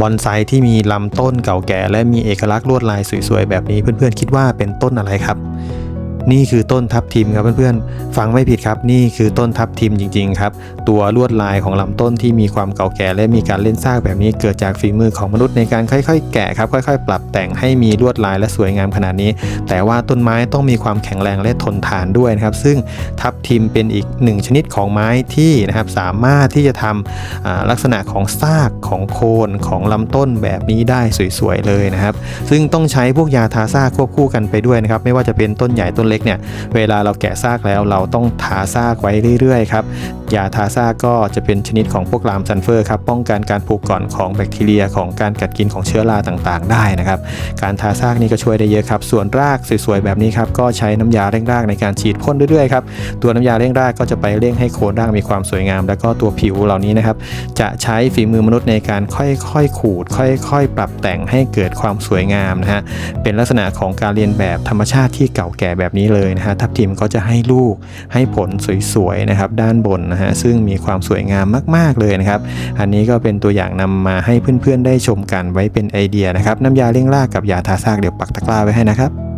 บอนไซที่มีลำต้นเก่าแก่ และมีเอกลักษณ์ลวดลายสวยๆ แบบนี้เพื่อนๆ คิดว่าเป็นต้นอะไรครับ นี่คือต้นทับทิมครับเพื่อนๆ ฟังไม่ผิดครับ นี่คือต้นทับทิมจริงๆครับ ตัวลวดลายของลำต้นที่มีความเก่าแก่และมีการเล่นซากแบบนี้เกิดจากฝีมือของมนุษย์ในการค่อยๆ แกะครับ ค่อยๆ ปรับแต่งให้มีลวดลายและสวยงามขนาดนี้ แต่ว่าต้นไม้ต้องมีความแข็งแรงและทนทานด้วยนะครับ ซึ่งทับทิมเป็นอีกหนึ่งชนิดของไม้ที่นะครับสามารถที่จะทำลักษณะของซากของโคนของลำต้นแบบนี้ได้สวยๆเลยนะครับ ซึ่งต้องใช้พวกยาทาซากควบคู่กันไปด้วยนะครับ ไม่ว่าจะเป็นต้นใหญ่ต้นเล็กเนี่ยเวลาเราแกะซากแล้วเราต้องทาซากไว้เรื่อยๆครับ ยาทาซาก็จะเป็นชนิดของพวกลามซัลเฟอร์ครับป้องกันการผูกก่อนของแบคทีเรียของการกัดกินของเชื้อราต่างๆ ได้นะครับการทาซากนี่ก็ช่วยได้เยอะครับส่วนรากสวยๆแบบนี้ครับก็ใช้น้ำยาเร่งรากในการฉีดพ่นเรื่อยๆครับตัวน้ำยาเร่งรากก็จะไปเร่งให้โคนรากมีความสวยงาม แล้วก็ตัวผิวเหล่านี้นะครับจะใช้ฝีมือมนุษย์ในการค่อยๆขูด ค่อยๆ ปรับแต่งให้เกิดความสวยงามนะฮะเป็นลักษณะของการเรียนแบบธรรมชาติที่เก่าแก่แบบนี้เลยนะฮะทับทิมก็จะให้ลูกให้ผลสวยๆนะครับด้านบนนะฮะซึ่งมีความสวยงามมาก ๆเลยนะครับอันนี้ก็เป็นตัวอย่างนำมาให้เพื่อนๆได้ชมกันไว้เป็นไอเดียนะครับน้ำยาเร่งรากกับยาทาซากเดี๋ยวปักตะกร้าไว้ให้นะครับ